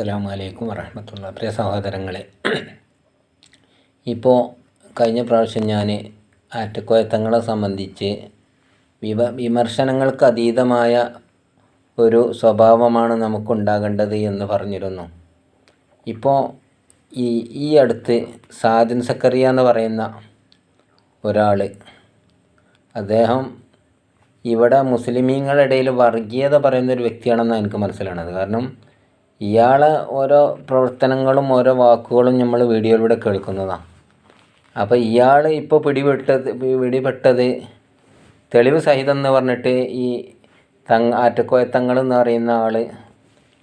അസ്സലാമു വലൈക്കും വറഹമത്തുള്ള പ്രിയ സഹോദരങ്ങളെ ഇപ്പോൾ കഴിഞ്ഞ പ്രാവശ്യം ഞാൻ ആറ്റക്കോയത്തങ്ങളെ സംബന്ധിച്ച് വിവ വിമർശനങ്ങൾക്ക് അതീതമായ ഒരു സ്വഭാവമാണ് നമുക്കുണ്ടാകേണ്ടത് എന്ന് പറഞ്ഞിരുന്നു. ഇപ്പോൾ ഈ ഈ അടുത്ത് സാദിൻ സക്കറിയ എന്ന് പറയുന്ന ഒരാൾ അദ്ദേഹം ഇവിടെ മുസ്ലിമീങ്ങളുടെ ഇടയിൽ വർഗീയത പറയുന്ന ഒരു വ്യക്തിയാണെന്നാണ് എനിക്ക് മനസ്സിലാണത് കാരണം ഇയാളെ ഓരോ പ്രവർത്തനങ്ങളും ഓരോ വാക്കുകളും നമ്മൾ വീഡിയോയിലൂടെ കേൾക്കുന്നതാണ് അപ്പോൾ ഇയാൾ ഇപ്പോൾ പിടിപെട്ടത് പിടിപെട്ടത് തെളിവ് സഹിതം എന്ന് പറഞ്ഞിട്ട് ഈ തങ് ആറ്റക്കോയ തങ്ങൾ എന്ന് പറയുന്ന ആൾ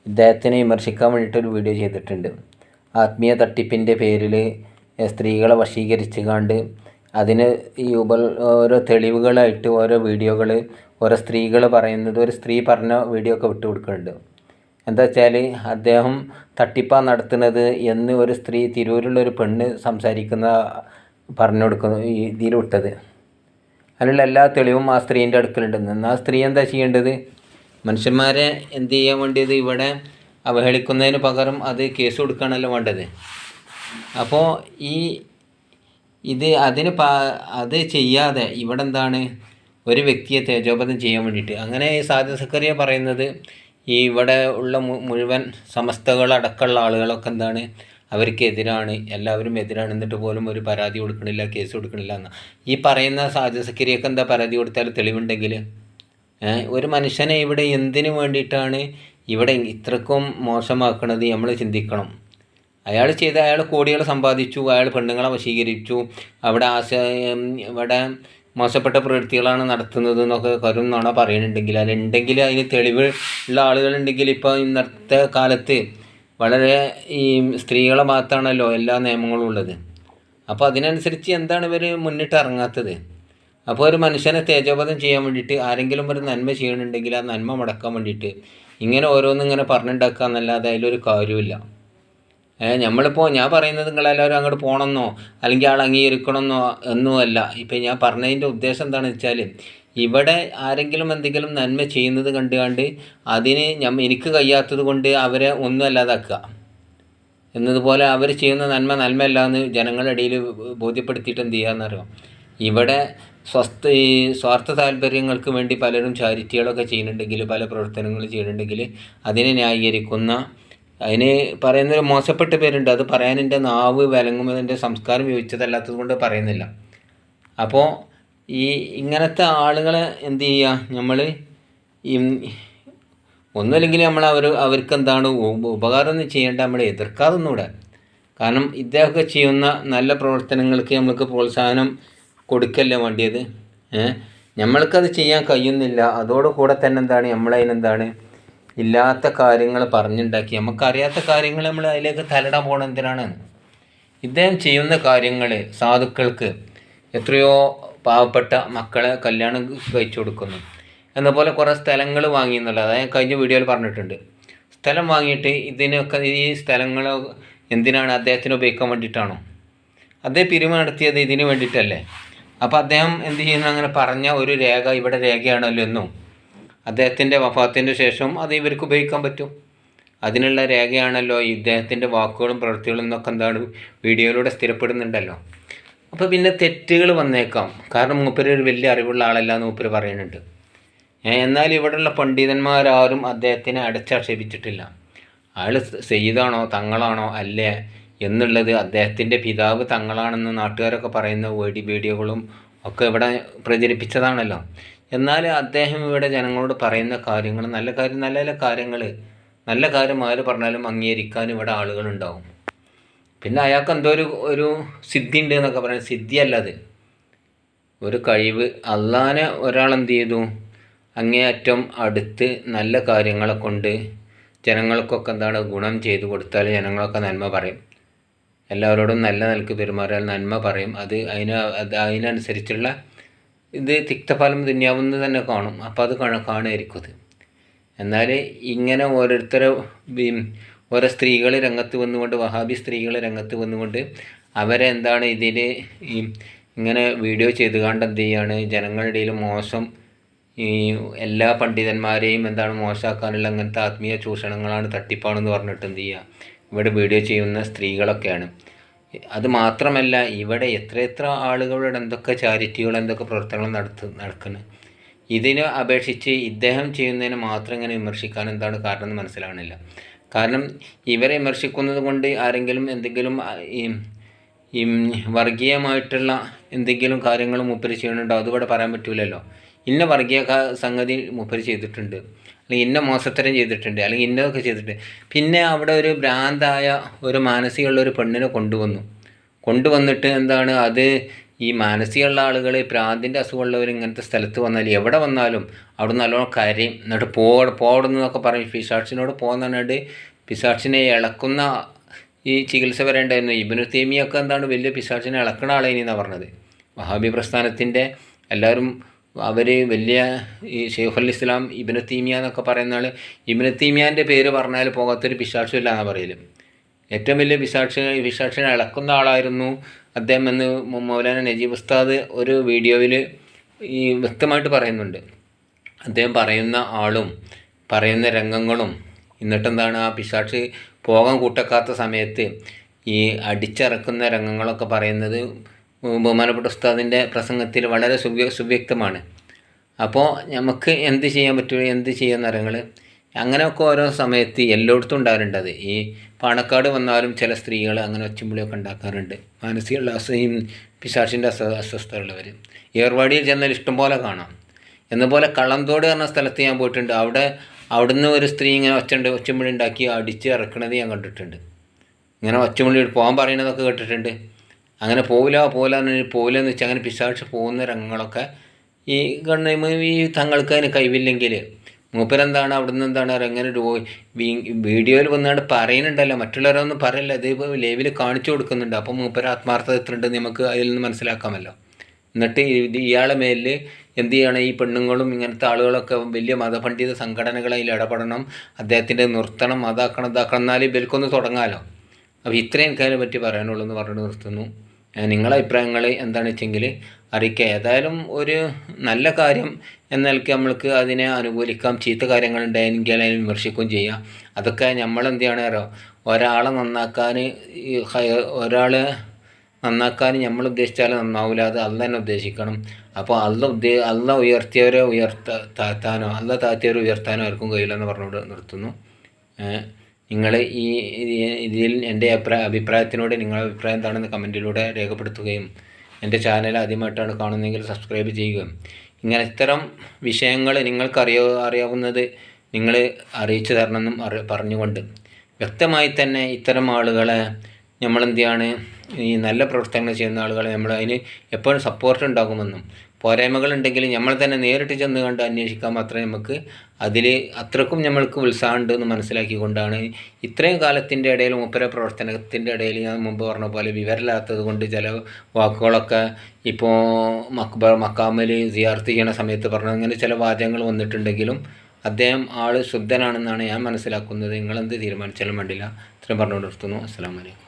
ഇദ്ദേഹത്തിനെ വിമർശിക്കാൻ വേണ്ടിയിട്ട് ഒരു വീഡിയോ ചെയ്തിട്ടുണ്ട്. ആത്മീയ തട്ടിപ്പിന്റെ പേരിൽ സ്ത്രീകളെ വശീകരിച്ച് കണ്ട് അതിന് ഈ ഉപ ഓരോ തെളിവുകളായിട്ട് ഓരോ വീഡിയോകൾ ഓരോ സ്ത്രീകൾ പറയുന്നത് ഒരു സ്ത്രീ പറഞ്ഞ വീഡിയോ ഒക്കെ വിട്ടു കൊടുക്കുന്നുണ്ട് എന്താ വെച്ചാൽ അദ്ദേഹം തട്ടിപ്പാ നടത്തുന്നത് എന്ന് ഒരു സ്ത്രീ തിരൂരുള്ള ഒരു പെണ്ണ് സംസാരിക്കുന്ന പറഞ്ഞു കൊടുക്കുന്നു ഈ ഇതിൽ വിട്ടത് അതിനുള്ള എല്ലാ തെളിവും ആ സ്ത്രീന്റെ അടുക്കലുണ്ടെന്ന്. എന്നാൽ ആ സ്ത്രീ എന്താ ചെയ്യേണ്ടത്? മനുഷ്യന്മാരെ എന്ത് ചെയ്യാൻ വേണ്ടിയത് ഇവിടെ അവഹേളിക്കുന്നതിന് പകരം അത് കേസ് കൊടുക്കുകയാണല്ലോ വേണ്ടത്. അപ്പോൾ ഈ ഇത് അതിന് അത് ചെയ്യാതെ ഇവിടെ എന്താണ്? ഒരു വ്യക്തിയെ തേജോപതം ചെയ്യാൻ വേണ്ടിയിട്ട്. അങ്ങനെ സാധ്യ സക്കറിയ പറയുന്നത് ഈ ഇവിടെ ഉള്ള മുഴുവൻ സമസ്തകളടക്കമുള്ള ആളുകളൊക്കെ എന്താണ്? അവർക്ക് അവർക്കെതിരാണ്. എല്ലാവരും എതിരാണ് എന്നിട്ട് പോലും ഒരു പരാതി കൊടുക്കണില്ല കേസ് കൊടുക്കണില്ല എന്ന്. ഈ പറയുന്ന സാജസക്കിരിയൊക്കെ എന്താ പരാതി കൊടുത്താൽ തെളിവുണ്ടെങ്കിൽ? ഒരു മനുഷ്യനെ ഇവിടെ എന്തിനു വേണ്ടിയിട്ടാണ് ഇവിടെ ഇത്രക്കും മോശമാക്കുന്നത് നമ്മൾ ചിന്തിക്കണം. അയാൾ ചെയ്ത അയാൾ കോടികൾ സമ്പാദിച്ചു അയാൾ പെണ്ണുങ്ങളെ വശീകരിച്ചു അവിടെ ആശ ഇവിടെ മോശപ്പെട്ട പ്രവൃത്തികളാണ് നടത്തുന്നത് എന്നൊക്കെ കരുന്നാണോ പറയുന്നുണ്ടെങ്കിൽ അതുണ്ടെങ്കിൽ അതിന് തെളിവ് ഉള്ള ആളുകളുണ്ടെങ്കിൽ ഇപ്പോൾ ഇന്നത്തെ കാലത്ത് വളരെ ഈ സ്ത്രീകളെ ഭാഗത്താണല്ലോ എല്ലാ നിയമങ്ങളും ഉള്ളത്. അപ്പോൾ അതിനനുസരിച്ച് എന്താണ് ഇവർ മുന്നിട്ട് ഇറങ്ങാത്തത്? അപ്പോൾ ഒരു മനുഷ്യനെ തേജോപതം ചെയ്യാൻ വേണ്ടിയിട്ട് ആരെങ്കിലും ഒരു നന്മ ചെയ്യണമെന്നുണ്ടെങ്കിൽ ആ നന്മ മുടക്കാൻ വേണ്ടിയിട്ട് ഇങ്ങനെ ഓരോന്നും ഇങ്ങനെ പറഞ്ഞുണ്ടാക്കുക എന്നല്ലാതെ അതിലൊരു കാര്യമില്ല നമ്മളിപ്പോൾ ഞാൻ പറയുന്നത് നിങ്ങളെല്ലാവരും അങ്ങോട്ട് പോകണമെന്നോ അല്ലെങ്കിൽ ആൾ അംഗീകരിക്കണമെന്നോ ഒന്നുമല്ല. ഇപ്പം ഞാൻ പറഞ്ഞതിന്റെ ഉദ്ദേശം എന്താണെന്ന് വെച്ചാൽ ഇവിടെ ആരെങ്കിലും എന്തെങ്കിലും നന്മ ചെയ്യുന്നത് കണ്ടുകൊണ്ട് അതിന് ഞാൻ എനിക്ക് കഴിയാത്തത് കൊണ്ട് അവരെ ഒന്നും അല്ലാതാക്കുക. എന്നതുപോലെ അവർ ചെയ്യുന്ന നന്മ നന്മയല്ല എന്ന് ജനങ്ങളുടെ ഇടയിൽ ബോധ്യപ്പെടുത്തിയിട്ട് എന്ത് ചെയ്യാമെന്നറിയാം ഇവിടെ സ്വസ്ഥ ഈ സ്വാർത്ഥ താല്പര്യങ്ങൾക്ക് വേണ്ടി പലരും ചാരിറ്റികളൊക്കെ ചെയ്യുന്നുണ്ടെങ്കിൽ പല പ്രവർത്തനങ്ങൾ ചെയ്യുന്നുണ്ടെങ്കിൽ അതിനെ ന്യായീകരിക്കുന്ന അതിന് പറയുന്നൊരു മോശപ്പെട്ട പേരുണ്ട്. അത് പറയാൻ എന്റെ നാവ് വിലങ്ങും എന്റെ സംസ്കാരം യോജിച്ചതല്ലാത്തത് കൊണ്ട് പറയുന്നില്ല. അപ്പോൾ ഈ ഇങ്ങനത്തെ ആളുകളെ എന്ത് ചെയ്യുക നമ്മൾ ഈ ഒന്നുമില്ലെങ്കിൽ നമ്മൾ അവർ അവർക്ക് എന്താണ് ഉപകാരം ഒന്നും ചെയ്യേണ്ട നമ്മൾ എതിർക്കാതൊന്നുകൂടെ. കാരണം ഇദ്ദേഹമൊക്കെ ചെയ്യുന്ന നല്ല പ്രവർത്തനങ്ങൾക്ക് നമ്മൾക്ക് പ്രോത്സാഹനം കൊടുക്കല്ലേ വേണ്ടിയത്? ഏഹ് നമ്മൾക്കത് ചെയ്യാൻ കഴിയുന്നില്ല. അതോടുകൂടെ തന്നെ എന്താണ്? നമ്മളതിനെന്താണ് ഇല്ലാത്ത കാര്യങ്ങൾ പറഞ്ഞുണ്ടാക്കി. നമുക്കറിയാത്ത കാര്യങ്ങൾ നമ്മൾ അതിലേക്ക് തലടാൻ പോകണം എന്തിനാണ്? ഇദ്ദേഹം ചെയ്യുന്ന കാര്യങ്ങൾ സാധുക്കൾക്ക് എത്രയോ പാവപ്പെട്ട മക്കളെ കല്യാണം കഴിച്ചു കൊടുക്കുന്നു. എന്നപോലെ കുറേ സ്ഥലങ്ങൾ വാങ്ങി എന്നുള്ളത്. അതായത് കഴിഞ്ഞ വീഡിയോയിൽ പറഞ്ഞിട്ടുണ്ട്. സ്ഥലം വാങ്ങിയിട്ട് ഇതിനൊക്കെ ഈ സ്ഥലങ്ങൾ എന്തിനാണ് അദ്ദേഹത്തിന് ഉപയോഗിക്കാൻ വേണ്ടിയിട്ടാണോ? അദ്ദേഹം പിരിവ് നടത്തിയത് ഇതിന് വേണ്ടിയിട്ടല്ലേ? അപ്പോൾ അദ്ദേഹം എന്ത് ചെയ്യുന്നു? അങ്ങനെ പറഞ്ഞ ഒരു രേഖ ഇവിടെ രേഖയാണല്ലോ എന്നും അദ്ദേഹത്തിന്റെ വഫാത്തിന്റെ ശേഷം അത് ഇവർക്ക് ഉപയോഗിക്കാൻ പറ്റും. അതിനുള്ള രേഖയാണല്ലോ ഇദ്ദേഹത്തിന്റെ വാക്കുകളും പ്രവൃത്തികളും എന്നൊക്കെ എന്താണ് വീഡിയോയിലൂടെ സ്ഥിരപ്പെടുന്നുണ്ടല്ലോ. അപ്പോൾ പിന്നെ തെറ്റുകൾ വന്നേക്കാം. കാരണം മൂപ്പര് ഒരു വലിയ അറിവുള്ള ആളല്ല എന്ന് മൂപ്പര് പറയുന്നുണ്ട്. എന്നാൽ ഇവിടെയുള്ള പണ്ഡിതന്മാരാരും അദ്ദേഹത്തിനെ അടച്ചാക്ഷേപിച്ചിട്ടില്ല. അയാൾ സെയ്താണോ തങ്ങളാണോ അല്ലേ എന്നുള്ളത് അദ്ദേഹത്തിന്റെ പിതാവ് തങ്ങളാണെന്ന് നാട്ടുകാരൊക്കെ പറയുന്ന വേടി വീഡിയോകളും ഒക്കെ ഇവിടെ പ്രചരിപ്പിച്ചതാണല്ലോ. എന്നാൽ അദ്ദേഹം ഇവിടെ ജനങ്ങളോട് പറയുന്ന കാര്യങ്ങൾ നല്ല കാര്യം നല്ല നല്ല കാര്യങ്ങൾ നല്ല കാര്യം ആര് പറഞ്ഞാലും അംഗീകരിക്കാൻ ഇവിടെ ആളുകളുണ്ടാവും. പിന്നെ അയാൾക്ക് എന്തോ ഒരു ഒരു സിദ്ധി ഉണ്ട് എന്നൊക്കെ പറയുന്നത് സിദ്ധിയല്ല അത് ഒരു കഴിവ്. അള്ളാനെ ഒരാൾ എന്ത് ചെയ്തു? അങ്ങേയറ്റം അടുത്ത് നല്ല കാര്യങ്ങളെ കൊണ്ട് ജനങ്ങൾക്കൊക്കെ എന്താണ് ഗുണം ചെയ്തു കൊടുത്താൽ ജനങ്ങളൊക്കെ നന്മ പറയും. എല്ലാവരോടും നല്ല നിലയ്ക്ക് പെരുമാറിയാൽ നന്മ പറയും. അത് അതിന് അത് അതിനനുസരിച്ചുള്ള ഇത് തിക്തഫലം ദുന്യാവെന്ന് തന്നെ കാണും. അപ്പോൾ അത് കാണ കാണുമായിരിക്കും അത്. എന്നാൽ ഇങ്ങനെ ഓരോരുത്തരെ ഓരോ സ്ത്രീകൾ രംഗത്ത് വന്നുകൊണ്ട് വഹാബി സ്ത്രീകൾ രംഗത്ത് വന്നുകൊണ്ട് അവരെ എന്താണ് ഇതിൽ ഇങ്ങനെ വീഡിയോ ചെയ്ത് കണ്ട് എന്ത് ചെയ്യാണ്? ജനങ്ങളുടെ ഇടയിൽ മോശം ഈ എല്ലാ പണ്ഡിതന്മാരെയും എന്താണ് മോശമാക്കാനുള്ള അങ്ങനത്തെ ആത്മീയ ചൂഷണങ്ങളാണ് തട്ടിപ്പാണെന്ന് പറഞ്ഞിട്ട് എന്ത് ചെയ്യുക? ഇവിടെ വീഡിയോ ചെയ്യുന്ന സ്ത്രീകളൊക്കെയാണ്. അത് മാത്രമല്ല ഇവിടെ എത്ര എത്ര ആളുകളുടെ എന്തൊക്കെ ചാരിറ്റികൾ എന്തൊക്കെ പ്രവർത്തനങ്ങൾ നടത്തു നടക്കുന്നു. ഇതിനെ അപേക്ഷിച്ച് ഇദ്ദേഹം ചെയ്യുന്നതിന് മാത്രം ഇങ്ങനെ വിമർശിക്കാൻ എന്താണ് കാരണം എന്ന് മനസ്സിലാവണില്ല. കാരണം ഇവരെ വിമർശിക്കുന്നത് കൊണ്ട് ആരെങ്കിലും എന്തെങ്കിലും ഈ വർഗീയമായിട്ടുള്ള എന്തെങ്കിലും കാര്യങ്ങൾ മുപ്പര് ചെയ്യണുണ്ടോ അതുകൂടെ പറയാൻ പറ്റില്ലല്ലോ ഇന്ന വർഗീയ സംഗതി മുപ്പര് ചെയ്തിട്ടുണ്ട്. അല്ലെങ്കിൽ ഇന്ന മോശത്തരം ചെയ്തിട്ടുണ്ട് അല്ലെങ്കിൽ ഇന്നതൊക്കെ ചെയ്തിട്ടുണ്ട്. പിന്നെ അവിടെ ഒരു ഭ്രാന്തായ ഒരു മാനസികമുള്ള ഒരു പെണ്ണിനെ കൊണ്ടുവന്നു. കൊണ്ടുവന്നിട്ട് എന്താണ്? അത് ഈ മാനസികമുള്ള ആളുകൾ പ്രാന്തിന്റെ അസുഖമുള്ളവർ ഇങ്ങനത്തെ സ്ഥലത്ത് വന്നാൽ എവിടെ വന്നാലും അവിടെ നല്ലോണം കരയും. എന്നിട്ട് പോ പോടുന്നതൊക്കെ പറയും പിശാച്ചിനോട് പറഞ്ഞിട്ട് പിശാച്ചിനെ ഇളക്കുന്ന ഈ ചികിത്സ വരേണ്ടായിരുന്നു. ഇബിനു തേമിയൊക്കെ എന്താണ് വലിയ പിശാച്ചിനെ ഇളക്കണ ആളേനെന്നാണ് പറഞ്ഞത്. വഹാബി പ്രസ്ഥാനത്തിന്റെ എല്ലാവരും അവർ വലിയ ഈ ഷെയ്ഖുൽ ഇസ്ലാം ഇബിനത്തീമിയ എന്നൊക്കെ പറയുന്ന ആൾ ഇബിനത്തീമിയാന്റെ പേര് പറഞ്ഞാൽ പോകാത്തൊരു പിശാച്ചും ഇല്ല എന്നാണ് പറയൽ. ഏറ്റവും വലിയ പിശാക്ഷ പിശാക്ഷിനെ ഇളക്കുന്ന ആളായിരുന്നു അദ്ദേഹം എന്ന് മൗലാന നജീബ് ഉസ്താദ് ഒരു വീഡിയോയിൽ ഈ വ്യക്തമായിട്ട് പറയുന്നുണ്ട്. അദ്ദേഹം പറയുന്ന ആളും പറയുന്ന രംഗങ്ങളും എന്നിട്ടെന്താണ് ആ പിശാക്ഷി പോകാൻ കൂട്ടക്കാത്ത സമയത്ത് ഈ അടിച്ചിറക്കുന്ന രംഗങ്ങളൊക്കെ പറയുന്നത് ബഹുമാനപ്പെട്ട ഉസ്താദിന്റെ പ്രസംഗത്തിൽ വളരെ സുവ്യ സുവ്യക്തമാണ്. അപ്പോൾ നമുക്ക് എന്ത് ചെയ്യാൻ പറ്റും എന്ത് ചെയ്യാൻ അറിയങ്ങൾ അങ്ങനെയൊക്കെ ഓരോ സമയത്ത് എല്ലായിടത്തും ഉണ്ടാകാറുണ്ട് ഈ പാണക്കാട് വന്നാലും ചില സ്ത്രീകൾ അങ്ങനെ ഒച്ചുമ്പുളിയൊക്കെ ഉണ്ടാക്കാറുണ്ട്. മാനസികമുള്ള അസയും പിശാഷിന്റെ അസ്വ അസ്വസ്ഥതയുള്ളവർ ഏർവാടിയിൽ ചെന്നാൽ ഇഷ്ടംപോലെ കാണാം. എന്നപോലെ കളംതോട് പറഞ്ഞ സ്ഥലത്ത് ഞാൻ പോയിട്ടുണ്ട്. അവിടെ അവിടുന്ന് ഒരു സ്ത്രീ ഇങ്ങനെ ഒച്ചുണ്ട് ഒച്ചുമ്പുളി ഉണ്ടാക്കി അടിച്ച് ഇറക്കണത് ഞാൻ കണ്ടിട്ടുണ്ട്. ഇങ്ങനെ ഒച്ചമുള്ളി പോകാൻ പറയുന്നതൊക്കെ കേട്ടിട്ടുണ്ട്. അങ്ങനെ പോവില്ല പോവില്ല എന്ന് പോവില്ല വെച്ചാൽ അങ്ങനെ പിശാച്ച് പോകുന്ന രംഗങ്ങളൊക്കെ ഈ ഗണ്ണ ഈ തങ്ങൾക്ക് അതിന് കഴിവില്ലെങ്കിൽ മൂപ്പരെന്താണ് അവിടുന്ന് എന്താണ് എങ്ങനെ വീഡിയോയിൽ വന്നാണ്ട് പറയുന്നുണ്ടല്ലോ. മറ്റുള്ളവരൊന്നും പറയില്ല. ഇത് ലൈവിൽ കാണിച്ചു കൊടുക്കുന്നുണ്ട്. അപ്പോൾ മൂപ്പര ആത്മാർത്ഥത എത്ര ഉണ്ടെന്ന് നമുക്ക് അതിൽ നിന്ന് മനസ്സിലാക്കാമല്ലോ. എന്നിട്ട് ഇയാളെ മേലിൽ എന്ത് ചെയ്യണം? ഈ പെണ്ണുങ്ങളും ഇങ്ങനത്തെ ആളുകളൊക്കെ വലിയ മതപണ്ഡിത സംഘടനകൾ അതിൽ ഇടപെടണം. അദ്ദേഹത്തിന്റെ നിർത്തണം അതാക്കണം ഇതാക്കണം. എന്നാലും ഇവർക്കൊന്ന് തുടങ്ങാമല്ലോ അപ്പോൾ ഇത്രയും കാര്യം പറ്റി പറയാനുള്ളൂ എന്ന് പറഞ്ഞിട്ട് നിർത്തുന്നു. നിങ്ങളെ അഭിപ്രായങ്ങൾ എന്താണെന്ന് വെച്ചെങ്കിൽ അറിയിക്കുക. ഏതായാലും ഒരു നല്ല കാര്യം എന്ന നിലയ്ക്ക് നമ്മൾക്ക് അതിനെ അനുകൂലിക്കാം. ചീത്ത കാര്യങ്ങളുണ്ടായെങ്കിൽ അതിനെ വിമർശിക്കുകയും ചെയ്യാം. അതൊക്കെ നമ്മൾ എന്ത് ചെയ്യണം അറിയോ? ഒരാളെ നന്നാക്കാൻ ഒരാളെ നന്നാക്കാൻ നമ്മൾ ഉദ്ദേശിച്ചാൽ നന്നാവില്ല അത് അല്ല തന്നെ ഉദ്ദേശിക്കണം. അപ്പോൾ അല്ല ഉദ്ദേ അല്ല ഉയർത്തിയവരെ ഉയർത്ത താഴ്ത്താനോ അല്ല താഴ്ത്തിയവരെ ഉയർത്താനോ ആർക്കും കഴിയില്ലെന്ന് പറഞ്ഞുകൊണ്ട് നിർത്തുന്നു. നിങ്ങൾ ഈ ഇതിൽ എന്റെ അഭിപ്രായ അഭിപ്രായത്തിനോട് നിങ്ങളുടെ അഭിപ്രായം എന്താണെന്ന് കമന്റിലൂടെ രേഖപ്പെടുത്തുകയും എന്റെ ചാനൽ ആദ്യമായിട്ടാണ് കാണുന്നതെങ്കിൽ സബ്സ്ക്രൈബ് ചെയ്യുകയും. ഇങ്ങനെ ഇത്തരം വിഷയങ്ങൾ നിങ്ങൾക്ക് അറിയ അറിയാവുന്നത് നിങ്ങൾ അറിയിച്ചു തരണമെന്നും അറി പറഞ്ഞുകൊണ്ട്. വ്യക്തമായി തന്നെ ഇത്തരം ആളുകളെ നമ്മളെന്തിയാണ് ഈ നല്ല പ്രവർത്തനങ്ങൾ ചെയ്യുന്ന ആളുകളെ നമ്മൾ അതിന് എപ്പോഴും സപ്പോർട്ട് ഉണ്ടാകുമെന്നും. പോരായ്മകളുണ്ടെങ്കിൽ നമ്മൾ തന്നെ നേരിട്ട് ചെന്ന് കണ്ട് അന്വേഷിക്കാൻ മാത്രമേ നമുക്ക് അതിൽ അത്രക്കും നമ്മൾക്ക് ഉത്സാഹമുണ്ട് എന്ന് മനസ്സിലാക്കിക്കൊണ്ടാണ് ഇത്രയും കാലത്തിന്റെ ഇടയിൽ മൂപ്പര പ്രവർത്തനത്തിന്റെ ഇടയിൽ ഞാൻ മുമ്പ് പറഞ്ഞ പോലെ വിവരമില്ലാത്തത് കൊണ്ട് ചില വാക്കുകളൊക്കെ ഇപ്പോൾ മക്ബർ മക്കാമിൽ സിയാർത്ത് ചെയ്യണ സമയത്ത് പറഞ്ഞ. അങ്ങനെ ചില വാചകങ്ങൾ വന്നിട്ടുണ്ടെങ്കിലും അദ്ദേഹം ആൾ ശുദ്ധനാണെന്നാണ് ഞാൻ മനസ്സിലാക്കുന്നത്. നിങ്ങളെന്ത് തീരുമാനിച്ചാലും വേണ്ടില്ല. ഇത്രയും പറഞ്ഞു നിർത്തുന്നു. അസ്സാം വലൈക്കും